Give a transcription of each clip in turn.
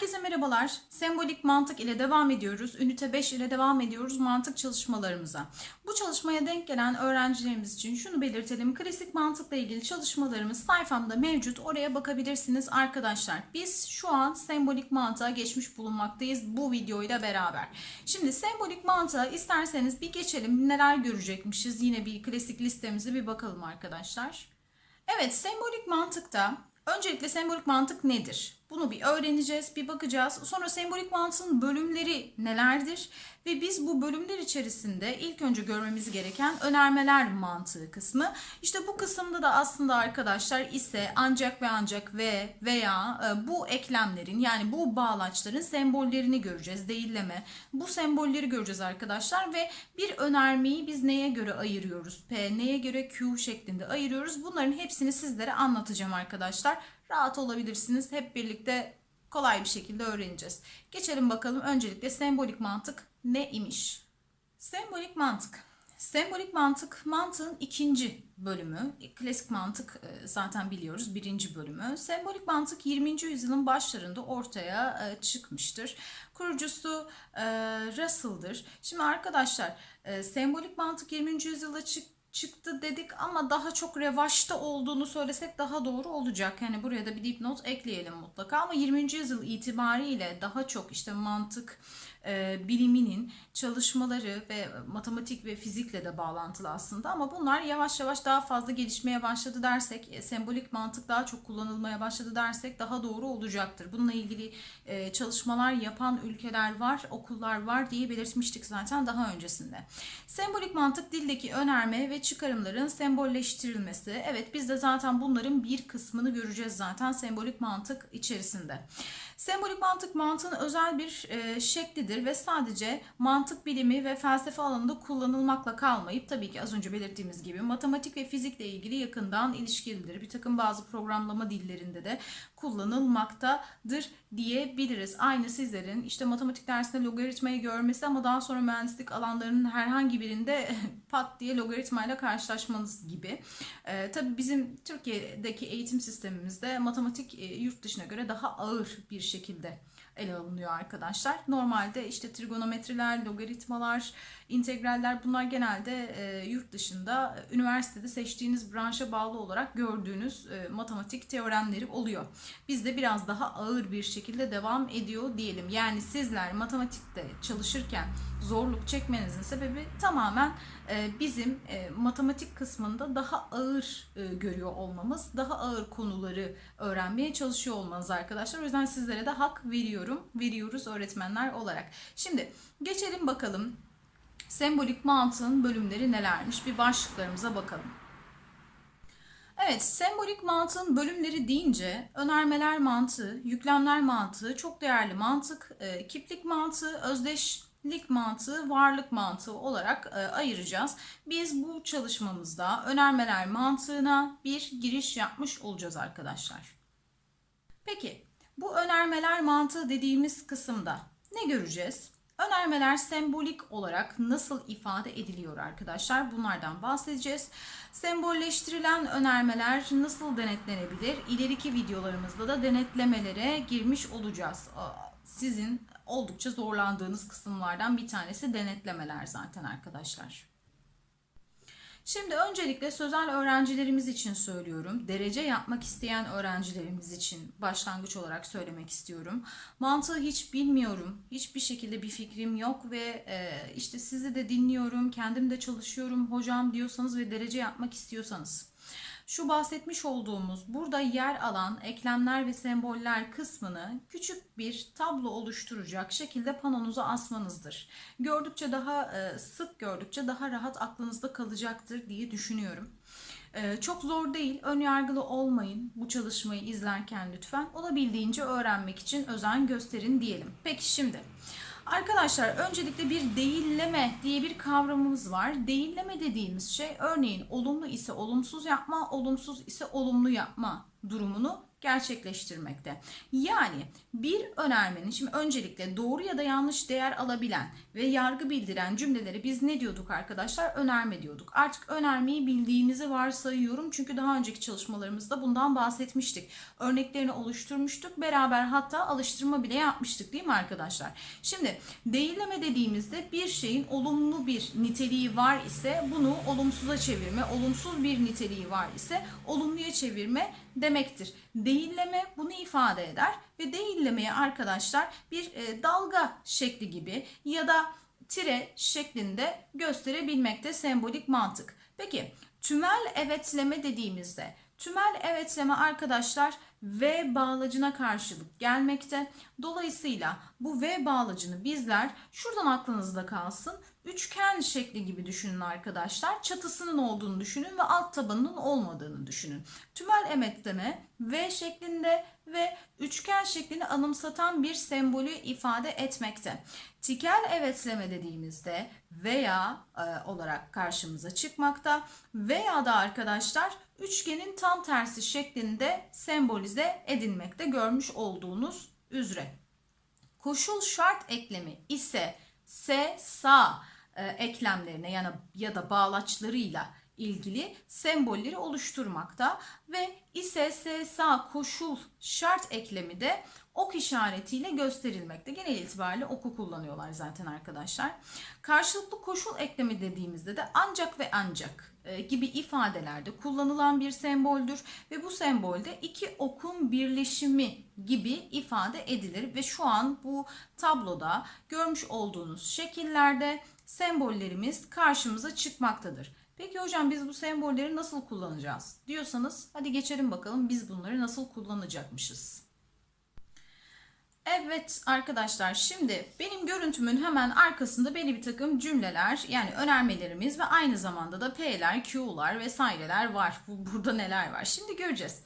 Herkese merhabalar. Sembolik mantık ile devam ediyoruz. Ünite 5 ile devam ediyoruz mantık çalışmalarımıza. Bu çalışmaya denk gelen öğrencilerimiz için şunu belirtelim. Klasik mantıkla ilgili çalışmalarımız sayfamda mevcut. Oraya bakabilirsiniz arkadaşlar. Biz şu an sembolik mantığa geçmiş bulunmaktayız bu videoyla beraber. Şimdi sembolik mantığa isterseniz bir geçelim. Neler görecekmişiz? Yine bir klasik listemize bir bakalım arkadaşlar. Evet, sembolik mantıkta öncelikle sembolik mantık nedir? Bunu bir öğreneceğiz, bir bakacağız. Sonra sembolik mantığın bölümleri nelerdir? Ve biz bu bölümler içerisinde ilk önce görmemiz gereken önermeler mantığı kısmı. İşte bu kısımda da aslında arkadaşlar ise ancak ve ancak ve veya e, bu eklemlerin yani bu bağlaçların sembollerini göreceğiz. Değilleme. Bu sembolleri göreceğiz arkadaşlar ve bir önermeyi biz neye göre ayırıyoruz? P, neye göre Q şeklinde ayırıyoruz. Bunların hepsini sizlere anlatacağım arkadaşlar. Rahat olabilirsiniz. Hep birlikte kolay bir şekilde öğreneceğiz. Geçelim bakalım öncelikle sembolik mantık ne imiş? Sembolik mantık. Sembolik mantık mantığın ikinci bölümü. Klasik mantık e, zaten biliyoruz birinci bölümü. Sembolik mantık 20. yüzyılın başlarında ortaya e, çıkmıştır. Kurucusu e, Russell'dır. Şimdi arkadaşlar sembolik mantık 20. yüzyılda çıktı çıktı dedik ama daha çok revaçta olduğunu söylesek daha doğru olacak. Yani buraya da bir dipnot ekleyelim mutlaka ama 20. yüzyıl itibariyle daha çok işte mantık e, biliminin çalışmaları ve matematik ve fizikle de bağlantılı aslında ama bunlar yavaş yavaş daha fazla gelişmeye başladı dersek, e, sembolik mantık daha çok kullanılmaya başladı dersek daha doğru olacaktır. Bununla ilgili e, çalışmalar yapan ülkeler var, okullar var diye belirtmiştik zaten daha öncesinde. Sembolik mantık dildeki önerme ve çıkarımların sembolleştirilmesi. Evet biz de zaten bunların bir kısmını göreceğiz zaten sembolik mantık içerisinde. Sembolik mantık mantığın özel bir e, şeklidir ve sadece mantık bilimi ve felsefe alanında kullanılmakla kalmayıp tabii ki az önce belirttiğimiz gibi matematik ve fizikle ilgili yakından ilişkilidir. Bir takım bazı programlama dillerinde de kullanılmaktadır diyebiliriz. Aynı sizlerin işte matematik dersinde logaritmayı görmesi ama daha sonra mühendislik alanlarının herhangi birinde pat diye logaritmayla karşılaşmanız gibi. E, tabii bizim Türkiye'deki eğitim sistemimizde matematik e, yurt dışına göre daha ağır bir şekilde ele alınıyor arkadaşlar. Normalde işte trigonometriler, logaritmalar, integraller bunlar genelde e, yurt dışında e, üniversitede seçtiğiniz branşa bağlı olarak gördüğünüz e, matematik teoremleri oluyor. Bizde biraz daha ağır bir şekilde devam ediyor diyelim. Yani sizler matematikte çalışırken zorluk çekmenizin sebebi tamamen e, bizim e, matematik kısmında daha ağır görüyor olmamız, daha ağır konuları öğrenmeye çalışıyor olmanız arkadaşlar. O yüzden sizlere de hak veriyorum, veriyoruz öğretmenler olarak. Şimdi geçelim bakalım sembolik mantığın bölümleri nelermiş? Bir başlıklarımıza bakalım. Evet, sembolik mantığın bölümleri deyince önermeler mantığı, yüklemler mantığı, çok değerli mantık, e, kiplik mantığı, özdeşlik mantığı, varlık mantığı olarak e, ayıracağız. Biz bu çalışmamızda önermeler mantığına bir giriş yapmış olacağız arkadaşlar. Peki, bu önermeler mantığı dediğimiz kısımda ne göreceğiz? Önermeler sembolik olarak nasıl ifade ediliyor arkadaşlar? Bunlardan bahsedeceğiz. Sembolleştirilen önermeler nasıl denetlenebilir? İleriki videolarımızda da denetlemelere girmiş olacağız. Sizin oldukça zorlandığınız kısımlardan bir tanesi denetlemeler zaten arkadaşlar. Şimdi öncelikle sözel öğrencilerimiz için söylüyorum. Derece yapmak isteyen öğrencilerimiz için başlangıç olarak söylemek istiyorum. Mantığı hiç bilmiyorum. Hiçbir şekilde bir fikrim yok ve e, işte sizi de dinliyorum, kendim de çalışıyorum hocam diyorsanız ve derece yapmak istiyorsanız şu bahsetmiş olduğumuz burada yer alan eklemler ve semboller kısmını küçük bir tablo oluşturacak şekilde panonuza asmanızdır. Gördükçe daha e, sık gördükçe daha rahat aklınızda kalacaktır diye düşünüyorum. E, çok zor değil. Ön yargılı olmayın bu çalışmayı izlerken lütfen. Olabildiğince öğrenmek için özen gösterin diyelim. Peki şimdi Arkadaşlar öncelikle bir değilleme diye bir kavramımız var. Değilleme dediğimiz şey örneğin olumlu ise olumsuz yapma, olumsuz ise olumlu yapma durumunu gerçekleştirmekte. Yani bir önermenin şimdi öncelikle doğru ya da yanlış değer alabilen ve yargı bildiren cümleleri biz ne diyorduk arkadaşlar? Önerme diyorduk. Artık önermeyi bildiğinizi varsayıyorum çünkü daha önceki çalışmalarımızda bundan bahsetmiştik. Örneklerini oluşturmuştuk. Beraber hatta alıştırma bile yapmıştık değil mi arkadaşlar? Şimdi değilleme dediğimizde bir şeyin olumlu bir niteliği var ise bunu olumsuza çevirme, olumsuz bir niteliği var ise olumluya çevirme demektir. Değilleme bunu ifade eder ve değillemeye arkadaşlar bir e, dalga şekli gibi ya da tire şeklinde gösterebilmekte sembolik mantık. Peki tümel evetleme dediğimizde tümel evetleme arkadaşlar V bağlacına karşılık gelmekte. Dolayısıyla bu V bağlacını bizler şuradan aklınızda kalsın. Üçgen şekli gibi düşünün arkadaşlar. Çatısının olduğunu düşünün ve alt tabanının olmadığını düşünün. Tümel emetleme V şeklinde ve üçgen şeklini anımsatan bir sembolü ifade etmekte. Tikel evetleme dediğimizde veya e, olarak karşımıza çıkmakta veya da arkadaşlar üçgenin tam tersi şeklinde sembolize edilmekte görmüş olduğunuz üzere. Koşul şart eklemi ise se sa e, eklemlerine yani ya da bağlaçlarıyla ilgili sembolleri oluşturmakta ve ise se sa koşul şart eklemi de ok işaretiyle gösterilmekte. Genel itibariyle oku kullanıyorlar zaten arkadaşlar. Karşılıklı koşul eklemi dediğimizde de ancak ve ancak e, gibi ifadelerde kullanılan bir semboldür ve bu sembolde iki okun birleşimi gibi ifade edilir ve şu an bu tabloda görmüş olduğunuz şekillerde sembollerimiz karşımıza çıkmaktadır. Peki hocam biz bu sembolleri nasıl kullanacağız diyorsanız hadi geçelim bakalım biz bunları nasıl kullanacakmışız. Evet arkadaşlar şimdi benim görüntümün hemen arkasında belli bir takım cümleler yani önermelerimiz ve aynı zamanda da P'ler, Q'lar vesaireler var. Bu, burada neler var şimdi göreceğiz.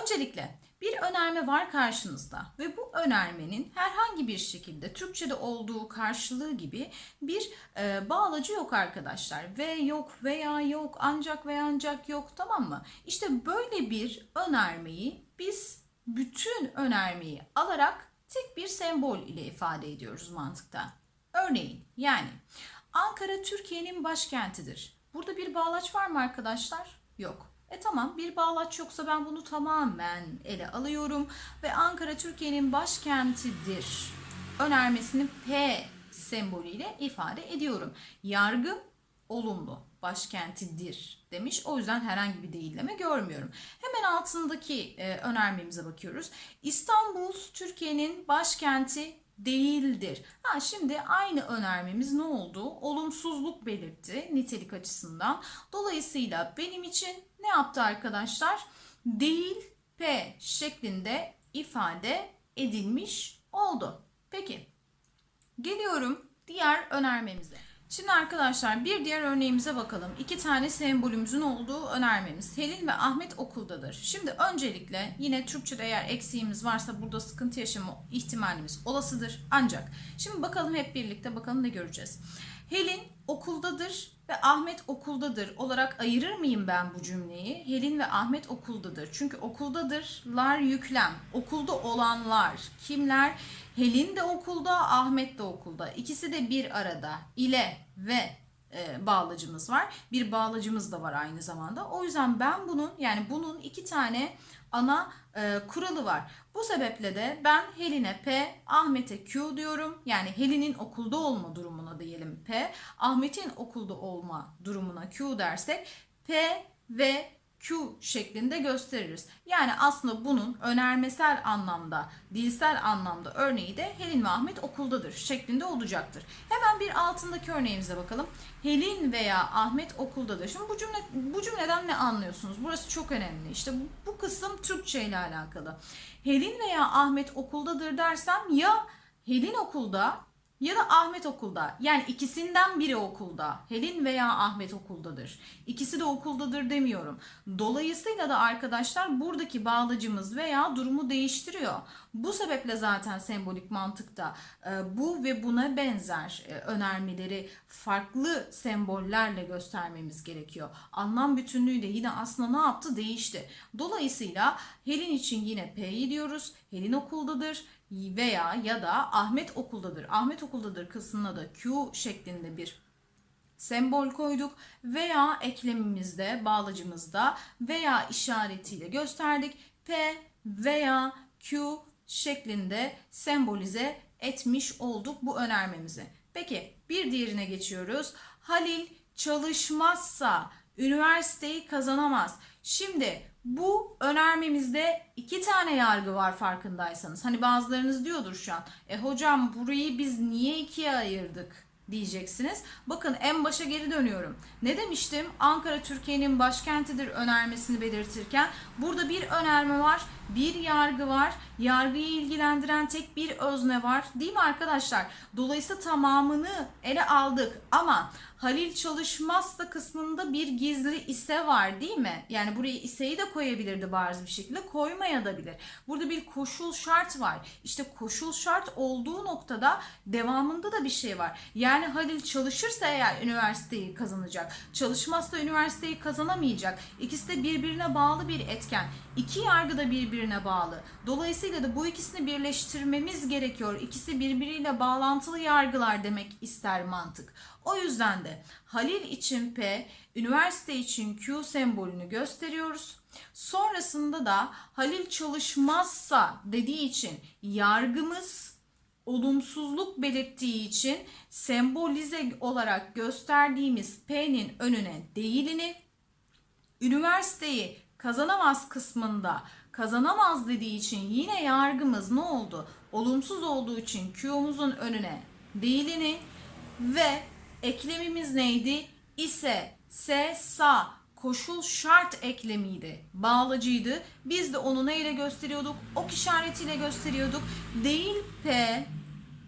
Öncelikle bir önerme var karşınızda ve bu önermenin herhangi bir şekilde Türkçe'de olduğu karşılığı gibi bir e, bağlacı yok arkadaşlar. Ve yok veya yok ancak ve ancak yok tamam mı? İşte böyle bir önermeyi biz bütün önermeyi alarak tek bir sembol ile ifade ediyoruz mantıkta. Örneğin yani Ankara Türkiye'nin başkentidir. Burada bir bağlaç var mı arkadaşlar? Yok. E tamam bir bağlaç yoksa ben bunu tamamen ele alıyorum ve Ankara Türkiye'nin başkentidir önermesini P sembolüyle ifade ediyorum. Yargı olumlu başkentidir demiş. O yüzden herhangi bir değilleme görmüyorum. Hemen altındaki e, önermemize bakıyoruz. İstanbul Türkiye'nin başkenti değildir. Ha şimdi aynı önermemiz ne oldu? Olumsuzluk belirtti nitelik açısından. Dolayısıyla benim için ne yaptı arkadaşlar? Değil P şeklinde ifade edilmiş oldu. Peki geliyorum diğer önermemize. Şimdi arkadaşlar bir diğer örneğimize bakalım. İki tane sembolümüzün olduğu önermemiz. Helin ve Ahmet okuldadır. Şimdi öncelikle yine Türkçe'de eğer eksiğimiz varsa burada sıkıntı yaşama ihtimalimiz olasıdır. Ancak şimdi bakalım hep birlikte bakalım ne göreceğiz. Helin okuldadır ve Ahmet okuldadır olarak ayırır mıyım ben bu cümleyi? Helin ve Ahmet okuldadır. Çünkü okuldadırlar yüklem. Okulda olanlar kimler? Helin de okulda, Ahmet de okulda. İkisi de bir arada ile ve e, bağlacımız var. Bir bağlacımız da var aynı zamanda. O yüzden ben bunun yani bunun iki tane ana e, kuralı var. Bu sebeple de ben Helin'e P, Ahmet'e Q diyorum. Yani Helin'in okulda olma durumuna diyelim P, Ahmet'in okulda olma durumuna Q dersek P ve Q şeklinde gösteririz. Yani aslında bunun önermesel anlamda, dilsel anlamda örneği de Helin ve Ahmet okuldadır şeklinde olacaktır. Hemen bir altındaki örneğimize bakalım. Helin veya Ahmet okuldadır. Şimdi bu cümle bu cümleden ne anlıyorsunuz? Burası çok önemli. İşte bu, kısım Türkçe ile alakalı. Helin veya Ahmet okuldadır dersem ya Helin okulda ya da Ahmet okulda. Yani ikisinden biri okulda. Helin veya Ahmet okuldadır. İkisi de okuldadır demiyorum. Dolayısıyla da arkadaşlar buradaki bağlacımız veya durumu değiştiriyor. Bu sebeple zaten sembolik mantıkta e, bu ve buna benzer e, önermeleri farklı sembollerle göstermemiz gerekiyor. Anlam bütünlüğü de yine aslında ne yaptı? Değişti. Dolayısıyla Helin için yine P'yi diyoruz. Helin okuldadır veya ya da Ahmet okuldadır. Ahmet okuldadır kısmına da Q şeklinde bir sembol koyduk veya eklemimizde, bağlacımızda veya işaretiyle gösterdik. P veya Q şeklinde sembolize etmiş olduk bu önermemizi. Peki bir diğerine geçiyoruz. Halil çalışmazsa üniversiteyi kazanamaz. Şimdi bu önermemizde iki tane yargı var farkındaysanız. Hani bazılarınız diyordur şu an. E hocam burayı biz niye ikiye ayırdık? Diyeceksiniz. Bakın en başa geri dönüyorum. Ne demiştim? Ankara Türkiye'nin başkentidir önermesini belirtirken burada bir önerme var, bir yargı var. Yargıyı ilgilendiren tek bir özne var. Değil mi arkadaşlar? Dolayısıyla tamamını ele aldık ama Halil çalışmazsa kısmında bir gizli ise var değil mi? Yani buraya iseyi de koyabilirdi bariz bir şekilde koymaya da bilir. Burada bir koşul şart var. İşte koşul şart olduğu noktada devamında da bir şey var. Yani Halil çalışırsa eğer üniversiteyi kazanacak. Çalışmazsa üniversiteyi kazanamayacak. İkisi de birbirine bağlı bir etken. İki yargı da birbirine bağlı. Dolayısıyla da bu ikisini birleştirmemiz gerekiyor. İkisi birbiriyle bağlantılı yargılar demek ister mantık. O yüzden de Halil için P, üniversite için Q sembolünü gösteriyoruz. Sonrasında da Halil çalışmazsa dediği için yargımız olumsuzluk belirttiği için sembolize olarak gösterdiğimiz P'nin önüne değilini üniversiteyi kazanamaz kısmında kazanamaz dediği için yine yargımız ne oldu? Olumsuz olduğu için Q'muzun önüne değilini ve eklemimiz neydi? İse, se, sa koşul şart eklemiydi. Bağlacıydı. Biz de onu neyle gösteriyorduk? Ok işaretiyle gösteriyorduk. Değil P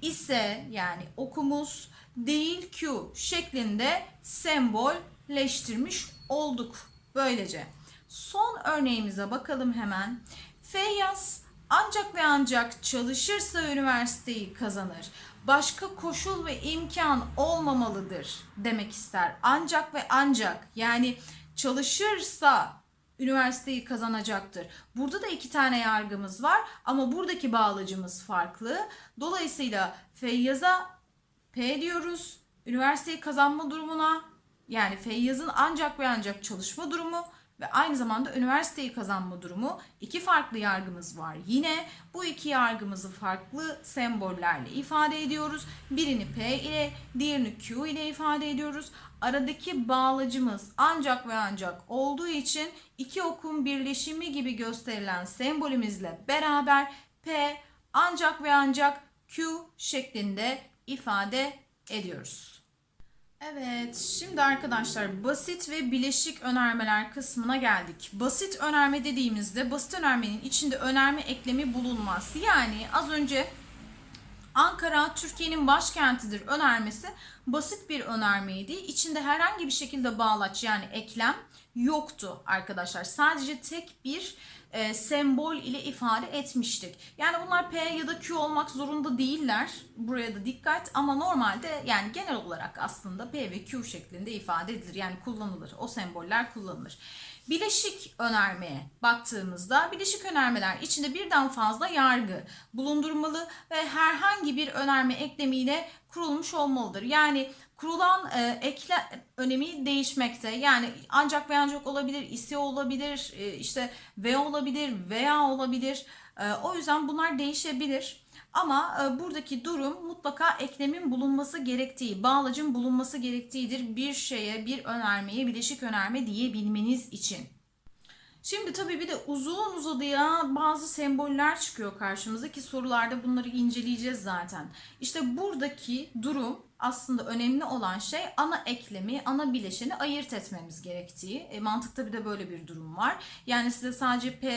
ise yani okumuz değil Q şeklinde sembolleştirmiş olduk. Böylece. Son örneğimize bakalım hemen. Feyyaz ancak ve ancak çalışırsa üniversiteyi kazanır. Başka koşul ve imkan olmamalıdır demek ister. Ancak ve ancak yani çalışırsa üniversiteyi kazanacaktır. Burada da iki tane yargımız var ama buradaki bağlacımız farklı. Dolayısıyla Feyyaz'a P diyoruz. Üniversiteyi kazanma durumuna yani Feyyaz'ın ancak ve ancak çalışma durumu ve aynı zamanda üniversiteyi kazanma durumu iki farklı yargımız var. Yine bu iki yargımızı farklı sembollerle ifade ediyoruz. Birini P ile, diğerini Q ile ifade ediyoruz. Aradaki bağlacımız ancak ve ancak olduğu için iki okun birleşimi gibi gösterilen sembolümüzle beraber P ancak ve ancak Q şeklinde ifade ediyoruz. Evet, şimdi arkadaşlar basit ve bileşik önermeler kısmına geldik. Basit önerme dediğimizde basit önermenin içinde önerme eklemi bulunmaz. Yani az önce Ankara Türkiye'nin başkentidir önermesi basit bir önermeydi. İçinde herhangi bir şekilde bağlaç yani eklem yoktu arkadaşlar. Sadece tek bir e, sembol ile ifade etmiştik. Yani bunlar P ya da Q olmak zorunda değiller. Buraya da dikkat ama normalde yani genel olarak aslında P ve Q şeklinde ifade edilir. Yani kullanılır. O semboller kullanılır. Bileşik önermeye baktığımızda bileşik önermeler içinde birden fazla yargı bulundurmalı ve herhangi bir önerme eklemiyle kurulmuş olmalıdır. Yani kurulan e, ekle önemi değişmekte. Yani ancak ve ancak olabilir, ise olabilir, e, işte ve olabilir, veya olabilir. E, o yüzden bunlar değişebilir. Ama e, buradaki durum mutlaka eklemin bulunması gerektiği, bağlacın bulunması gerektiğidir bir şeye, bir önermeye bileşik önerme diyebilmeniz için. Şimdi tabii bir de uzun uzadıya bazı semboller çıkıyor karşımıza ki sorularda bunları inceleyeceğiz zaten. İşte buradaki durum aslında önemli olan şey ana eklemi, ana bileşeni ayırt etmemiz gerektiği. E, mantıkta bir de böyle bir durum var. Yani size sadece P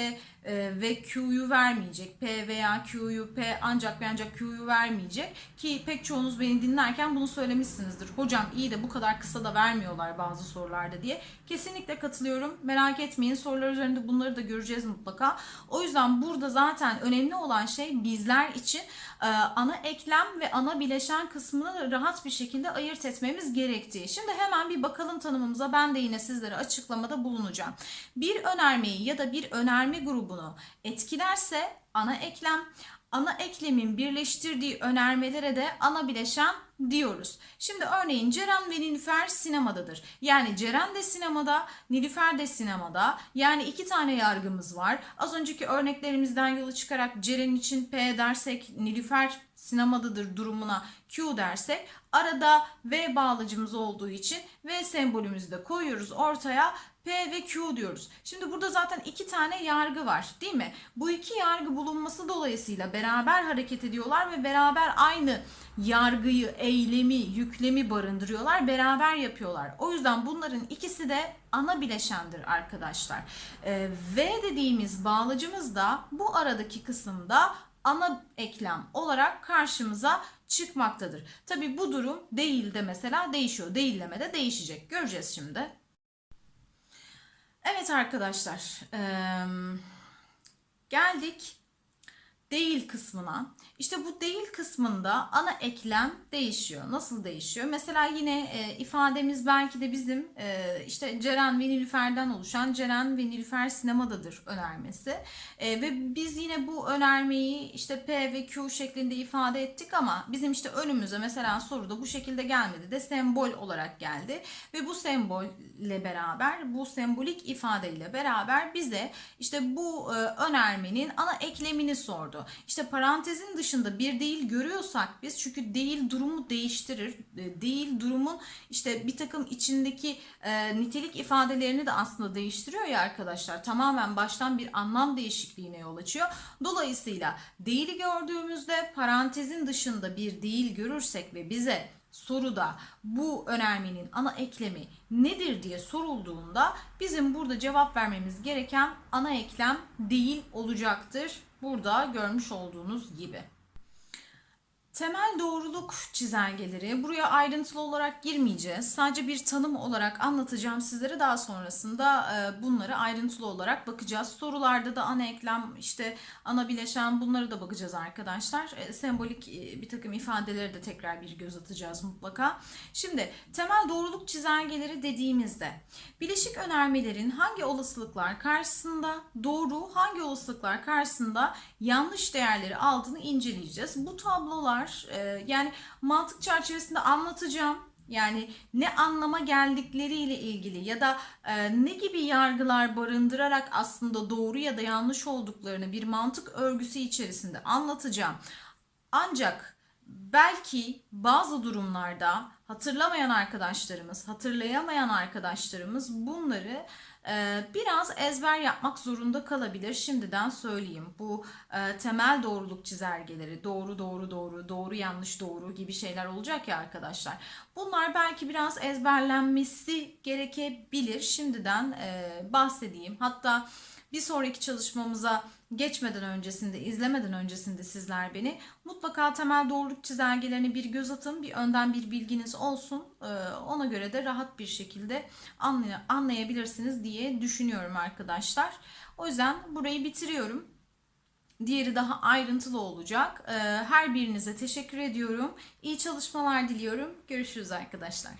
e, ve Q'yu vermeyecek. P veya Q'yu P ancak ve ancak Q'yu vermeyecek. Ki pek çoğunuz beni dinlerken bunu söylemişsinizdir. Hocam iyi de bu kadar kısa da vermiyorlar bazı sorularda diye. Kesinlikle katılıyorum. Merak etmeyin sorular üzerinde bunları da göreceğiz mutlaka. O yüzden burada zaten önemli olan şey bizler için e, ana eklem ve ana bileşen kısmını rahat bir şekilde ayırt etmemiz gerektiği. Şimdi hemen bir bakalım tanımımıza. Ben de yine sizlere açıklamada bulunacağım. Bir önermeyi ya da bir önerme grubunu etkilerse ana eklem, ana eklemin birleştirdiği önermelere de ana bileşen diyoruz. Şimdi örneğin Ceren ve Nilüfer sinemadadır. Yani Ceren de sinemada, Nilüfer de sinemada. Yani iki tane yargımız var. Az önceki örneklerimizden yola çıkarak Ceren için P dersek, Nilüfer sinemadadır durumuna Q dersek arada V bağlacımız olduğu için V sembolümüzü de koyuyoruz ortaya. P ve Q diyoruz. Şimdi burada zaten iki tane yargı var değil mi? Bu iki yargı bulunması dolayısıyla beraber hareket ediyorlar ve beraber aynı yargıyı, eylemi, yüklemi barındırıyorlar. Beraber yapıyorlar. O yüzden bunların ikisi de ana bileşendir arkadaşlar. Ee, v dediğimiz bağlacımız da bu aradaki kısımda ana eklem olarak karşımıza çıkmaktadır. Tabi bu durum değil de mesela değişiyor. Değilleme de değişecek. Göreceğiz şimdi. Evet arkadaşlar. eee, geldik değil kısmına. İşte bu değil kısmında ana eklem değişiyor. Nasıl değişiyor? Mesela yine e, ifademiz belki de bizim e, işte Ceren ve Nilüfer'den oluşan Ceren ve Nilüfer sinemadadır önermesi. E, ve biz yine bu önermeyi işte P ve Q şeklinde ifade ettik ama bizim işte önümüze mesela soruda bu şekilde gelmedi de sembol olarak geldi. Ve bu sembolle beraber bu sembolik ifadeyle beraber bize işte bu e, önermenin ana eklemini sordu. İşte parantezin dışında bir değil görüyorsak biz çünkü değil durumu değiştirir. E, Değil durumun işte bir takım içindeki e, nitelik ifadelerini de aslında değiştiriyor ya arkadaşlar. Tamamen baştan bir anlam değişikliğine yol açıyor. Dolayısıyla değili gördüğümüzde parantezin dışında bir değil görürsek ve bize soruda bu önermenin ana eklemi nedir diye sorulduğunda bizim burada cevap vermemiz gereken ana eklem değil olacaktır. Burada görmüş olduğunuz gibi. Temel doğruluk çizelgeleri. Buraya ayrıntılı olarak girmeyeceğiz. Sadece bir tanım olarak anlatacağım sizlere. Daha sonrasında e, bunları ayrıntılı olarak bakacağız. Sorularda da ana eklem, işte ana bileşen bunları da bakacağız arkadaşlar. E, Sembolik e, bir takım ifadeleri de tekrar bir göz atacağız mutlaka. Şimdi temel doğruluk çizelgeleri dediğimizde bileşik önermelerin hangi olasılıklar karşısında doğru, hangi olasılıklar karşısında yanlış değerleri aldığını inceleyeceğiz. Bu tablolar e, yani mantık çerçevesinde anlatacağım. Yani ne anlama geldikleriyle ilgili ya da e, ne gibi yargılar barındırarak aslında doğru ya da yanlış olduklarını bir mantık örgüsü içerisinde anlatacağım. Ancak belki bazı durumlarda hatırlamayan arkadaşlarımız, hatırlayamayan arkadaşlarımız bunları biraz ezber yapmak zorunda kalabilir. Şimdiden söyleyeyim. Bu e, temel doğruluk çizelgeleri, doğru doğru doğru, doğru yanlış doğru gibi şeyler olacak ya arkadaşlar. Bunlar belki biraz ezberlenmesi gerekebilir. Şimdiden e, bahsedeyim. Hatta bir sonraki çalışmamıza geçmeden öncesinde, izlemeden öncesinde sizler beni mutlaka temel doğruluk çizelgelerine bir göz atın. Bir önden bir bilginiz olsun. Ee, Ona göre de rahat bir şekilde anlay- anlayabilirsiniz diye düşünüyorum arkadaşlar. O yüzden burayı bitiriyorum. Diğeri daha ayrıntılı olacak. Ee, Her birinize teşekkür ediyorum. İyi çalışmalar diliyorum. Görüşürüz arkadaşlar.